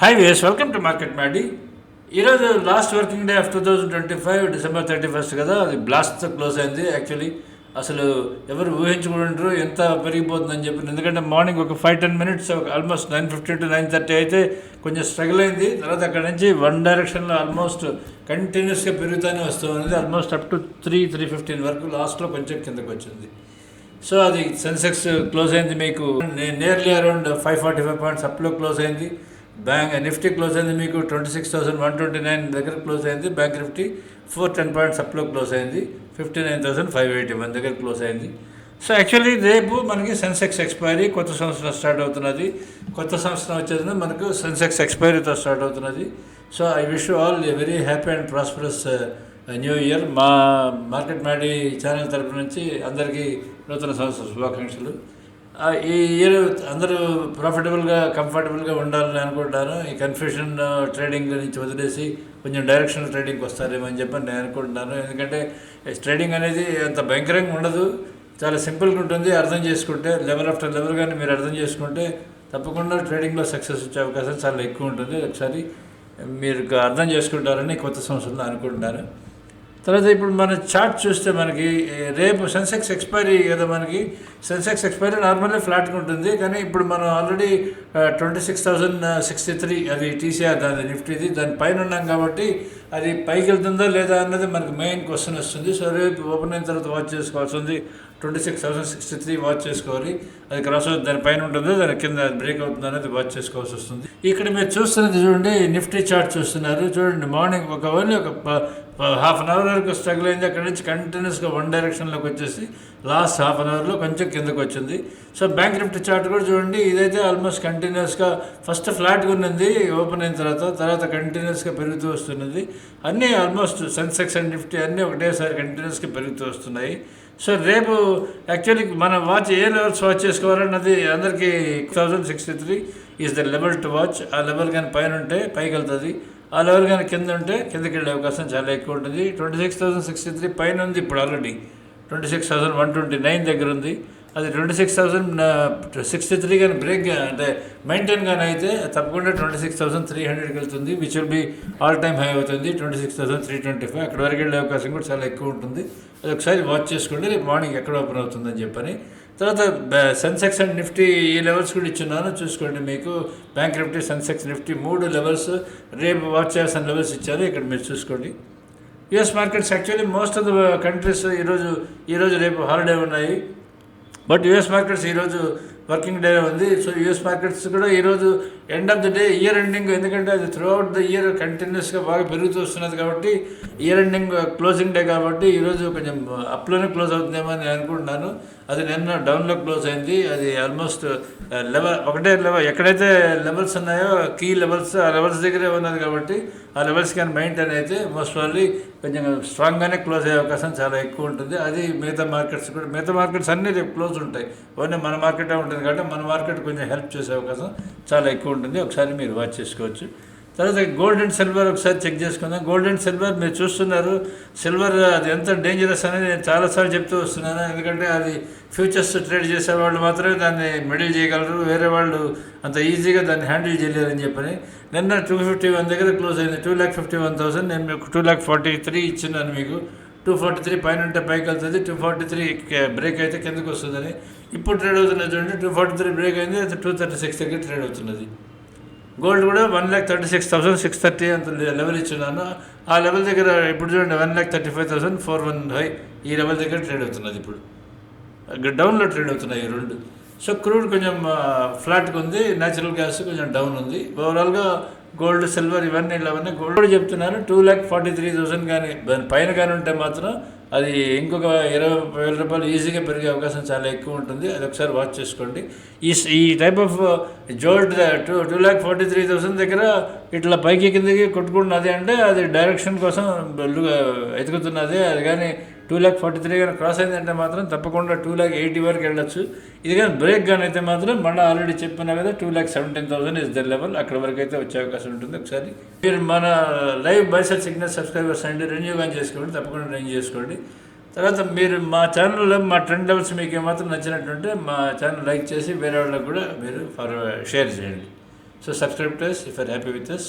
Hi ways welcome to Market Maddy ఈరోజు last working day of two thousand twenty five December thirty first కదా? అది బ్లాస్ట్తో close అయింది actually అసలు ఎవరు ఊహించుకుంటారు ఎంత పెరిగిపోతుందని చెప్పి. ఎందుకంటే మార్నింగ్ ఒక five ten minutes almost nine fifty to nine thirty అయితే కొంచెం స్ట్రగుల్ అయింది. తర్వాత అక్కడ నుంచి వన్ డైరెక్షన్లో ఆల్మోస్ట్ కంటిన్యూస్గా పెరుగుతూనే వస్తుంది ఉంది almost up to three three fifteen వరకు లాస్ట్లో కొంచెం కిందకు వచ్చింది. సో అది సెన్సెక్స్ క్లోజ్ అయింది మీకు. Nearly around five forty five points అప్లో close అయింది. బ్యాంక్ నిఫ్టీ క్లోజ్ అయింది మీకు twenty six thousand one twenty nine దగ్గర క్లోజ్ అయింది. Bank Nifty four ten points అప్లో close అయింది. Fifty nine thousand five eighty one దగ్గర క్లోజ్ అయింది. సో యాక్చువల్లీ రేపు మనకి సెన్సెక్స్ ఎక్స్పైరీ కొత్త సంవత్సరం స్టార్ట్ అవుతున్నది. కొత్త సంవత్సరం వచ్చేది మనకు సెన్సెక్స్ ఎక్స్పైరీతో స్టార్ట్ అవుతున్నది. So I wish all a very happy and prosperous uh, new year. మా మార్కెట్ మ్యాడీ ఛానల్ తరపు నుంచి అందరికీ నూతన సంవత్సర శుభాకాంక్షలు. ఈ ఇయర్ అందరూ ప్రాఫిటబుల్గా కంఫర్టబుల్గా ఉండాలని అనుకుంటాను. ఈ కన్ఫ్యూషన్ ట్రేడింగ్ నుంచి వదిలేసి కొంచెం డైరెక్షనల్ ట్రేడింగ్కి వస్తారేమో అని చెప్పి నేను అనుకుంటున్నాను. ఎందుకంటే ట్రేడింగ్ అనేది అంత భయంకరంగా ఉండదు. చాలా సింపుల్గా ఉంటుంది. అర్థం చేసుకుంటే లెవెల్ ఆఫ్టర్ లెవెల్ కానీ మీరు అర్థం చేసుకుంటే తప్పకుండా ట్రేడింగ్లో సక్సెస్ వచ్చే అవకాశం చాలా ఎక్కువ ఉంటుంది. ఒకసారి మీరు అర్థం చేసుకుంటారని కొత్త సంవత్సరంలో అనుకుంటున్నాను తర్వాత ఇప్పుడు మన చార్ట్ చూస్తే మనకి రేపు సెన్సెక్స్ ఎక్స్పైరీ కదా మనకి. సెన్సెక్స్ ఎక్స్పైరీ నార్మల్లీ ఫ్లాట్గా ఉంటుంది. కానీ ఇప్పుడు మనం already twenty six thousand sixty three అది టీసీఆర్ దాని నిఫ్టీది దాని పైన ఉన్నాం కాబట్టి అది పైకి వెళ్తుందా లేదా అన్నది మనకి మెయిన్ క్వశ్చన్ వస్తుంది. సో రేపు ఓపెన్ అయిన తర్వాత వాచ్ చేసుకోవాల్సి ఉంది. Twenty six thousand sixty three watch చేసుకోవాలి. అది క్రాస్ అవుతుంది. దాని పైన ఉంటుందో. దాని కింద బ్రేక్ అవుతుంది అనేది వాచ్ చేసుకోవాల్సి వస్తుంది. ఇక్కడ మీరు చూస్తున్నది చూడండి నిఫ్టీ చార్ట్ చూస్తున్నారు. చూడండి మార్నింగ్ ఒక ఓన్లీ ఒక హాఫ్ అన్ అవర్ వరకు స్ట్రగుల్ అయింది. అక్కడ నుంచి కంటిన్యూస్గా వన్ డైరెక్షన్లోకి వచ్చేసి లాస్ట్ హాఫ్ అన్ అవర్లో కొంచెం కిందకు వచ్చింది. సో బ్యాంక్ నిఫ్టీ చార్ట్ కూడా చూడండి. ఇదైతే ఆల్మోస్ట్ కంటిన్యూస్గా ఫస్ట్ ఫ్లాట్గా ఉన్నది ఓపెన్ అయిన తర్వాత తర్వాత కంటిన్యూస్గా పెరుగుతూ వస్తున్నది. అన్నీ ఆల్మోస్ట్ సెన్సెక్స్ అండ్ నిఫ్టీ అన్నీ ఒకటేసారి కంటిన్యూస్గా పెరుగుతూ వస్తున్నాయి. సో రేపు యాక్చువల్లీ మనం వాచ్ ఏ లెవెల్స్ వాచ్ చేసుకోవాలన్నది అందరికీ thousand sixty three is the level to watch ఆ లెవెల్ కానీ పైన ఉంటే పైకి వెళ్తుంది. ఆ లెవెల్ కానీ కింద ఉంటే కిందకి వెళ్ళే అవకాశం చాలా ఎక్కువ ఉంటుంది. Twenty six thousand sixty three పైన ఉంది ఇప్పుడు already twenty six thousand one twenty nine దగ్గర ఉంది. అది twenty six thousand sixty three కానీ బ్రేక్ అంటే మెయింటైన్ కానీ అయితే తప్పకుండా ట్వంటీ సిక్స్ థౌసండ్ త్రీ హండ్రెడ్కి వెళ్తుంది. Which will be all time high అవుతుంది. Twenty six thousand three twenty five అక్కడ వరకు వెళ్ళే అవకాశం కూడా చాలా ఎక్కువ ఉంటుంది. అది ఒకసారి వాచ్ చేసుకోండి. రేపు మార్నింగ్ ఎక్కడ ఓపెన్ అవుతుందని చెప్పని. తర్వాత సెన్సెక్స్ అండ్ నిఫ్టీ ఈ లెవెల్స్ కూడా ఇచ్చున్నాను. చూసుకోండి మీకు. బ్యాంక్ నిఫ్టీ సెన్సెక్స్ నిఫ్టీ మూడు లెవెల్స్ రేపు వాచ్ చేయాల్సిన లెవెల్స్ ఇచ్చారు. ఇక్కడ మీరు చూసుకోండి. US markets actually most of the countries ఈరోజు ఈరోజు రేపు హాలిడే ఉన్నాయి. బట్ యుఎస్ మార్కెట్స్ ఈరోజు వర్కింగ్ డే ఉంది. సో యూఎస్ మార్కెట్స్ కూడా ఈరోజు end of the day year ending. ఎందుకంటే అది త్రూ అవుట్ ద ఇయర్ కంటిన్యూస్గా బాగా పెరుగుతూ వస్తున్నది కాబట్టి year ending uh, closing day కాబట్టి ఈరోజు కొంచెం uh, అప్లోనే క్లోజ్ అవుతుందేమో అని నేను అనుకుంటున్నాను. అది నిన్న డౌన్లో క్లోజ్ అయింది. అది ఆల్మోస్ట్ లెవెల్ uh, ఒకటే లెవెల్ ఎక్కడైతే లెవెల్స్ ఉన్నాయో కీ లెవెల్స్ ఆ లెవెల్స్ దగ్గరే ఉన్నది కాబట్టి ఆ లెవెల్స్ కానీ మెయింటైన్ అయితే మోస్ట్ ప్రాబ్లీ కొంచెం స్ట్రాంగ్గానే క్లోజ్ అయ్యే అవకాశం చాలా ఎక్కువ ఉంటుంది. అది మిగతా మార్కెట్స్ కూడా మిగతా మార్కెట్స్ అన్నీ రేపు క్లోజ్ ఉంటాయి. ఓన్లీ మన మార్కెటే ఉంటుంది కాబట్టి మన మార్కెట్ కొంచెం హెల్ప్ చేసే అవకాశం చాలా ఎక్కువ ఉంటుంది. ఒకసారి మీరు వాచ్ చేసుకోవచ్చు. తర్వాత గోల్డ్ అండ్ సిల్వర్ ఒకసారి చెక్ చేసుకుందాం. గోల్డ్ అండ్ సిల్వర్ మీరు చూస్తున్నారు. సిల్వర్ అది ఎంత డేంజరస్ అనేది నేను చాలాసార్లు చెప్తూ వస్తున్నాను. ఎందుకంటే అది ఫ్యూచర్స్ ట్రేడ్ చేసే వాళ్ళు మాత్రమే దాన్ని మిడిల్ చేయగలరు. వేరే వాళ్ళు అంత ఈజీగా దాన్ని హ్యాండిల్ చేయలేరని చెప్పని. నిన్న టూ ఫిఫ్టీ వన్ దగ్గర క్లోజ్ అయింది. Two lakh fifty one thousand నేను మీకు టూ ల్యాక్ ఫార్టీ త్రీ ఇచ్చినాను మీకు. టూ ఫార్టీ త్రీ పైన ఉంటే పైకి వెళ్తుంది. టూ ఫార్టీ త్రీ బ్రేక్ అయితే కిందకు వస్తుందని. ఇప్పుడు ట్రేడ్ అవుతున్నది చూడండి టూ ఫార్టీ త్రీ బ్రేక్ అయింది టూ థర్టీ సిక్స్ దగ్గర ట్రేడ్ అవుతున్నది. గోల్డ్ కూడా one lakh thirty six thousand six thirty అంత లెవెల్ ఇచ్చున్నాను. ఆ లెవెల్ దగ్గర ఇప్పుడు చూడండి one lakh thirty five thousand four one high ఈ లెవెల్ దగ్గర ట్రేడ్ అవుతున్నది ఇప్పుడు. డౌన్లో ట్రేడ్ అవుతున్నాయి ఈ రెండు. సో క్రూడ్ కొంచెం ఫ్లాట్గా ఉంది న్యాచురల్ గ్యాస్ కొంచెం డౌన్ ఉంది. ఓవరాల్గా గోల్డ్ సిల్వర్ ఇవన్నీ ఇవన్నీ గోల్డ్ కూడా చెప్తున్నాను two lakh forty three thousand కానీ దాని పైన కానీ ఉంటే మాత్రం అది ఇంకొక ఇరవై వేల రూపాయలు ఈజీగా పెరిగే అవకాశం చాలా ఎక్కువ ఉంటుంది. అది ఒకసారి వాచ్ చేసుకోండి. ఈ ఈ type of gold two two lakh forty three thousand దగ్గర ఇట్లా పైకి కిందకి కొట్టుకుంటున్నది అంటే అది డైరెక్షన్ కోసం ఎతుకుతున్నది. అది కానీ టూ ల్యాక్ ఫార్టీ త్రీ కానీ క్రాస్ అయిందంటే మాత్రం తప్పకుండా టూ ల్యాక్ ఎయిటీ వరకు వెళ్ళొచ్చు. ఇది కానీ బ్రేక్ కానీ అయితే మాత్రం మళ్ళీ ఆల్రెడీ చెప్పినా కదా two lakh seventeen thousand is the level అక్కడ వరకు అయితే వచ్చే అవకాశం ఉంటుంది. ఒకసారి మీరు మన లైవ్ బైసెట్ సిగ్నల్ సబ్స్క్రైబర్స్ అండి రెన్యూ కానీ చేసుకోండి తప్పకుండా రెన్యూ చేసుకోండి. తర్వాత మీరు మా ఛానల్లో మా ట్రెండ్ లెవెల్స్ మీకు ఏమాత్రం నచ్చినట్టుంటే మా ఛానల్ లైక్ చేసి వేరే వాళ్ళకి కూడా మీరు ఫర్ షేర్ చేయండి. So subscribe to if are happy with us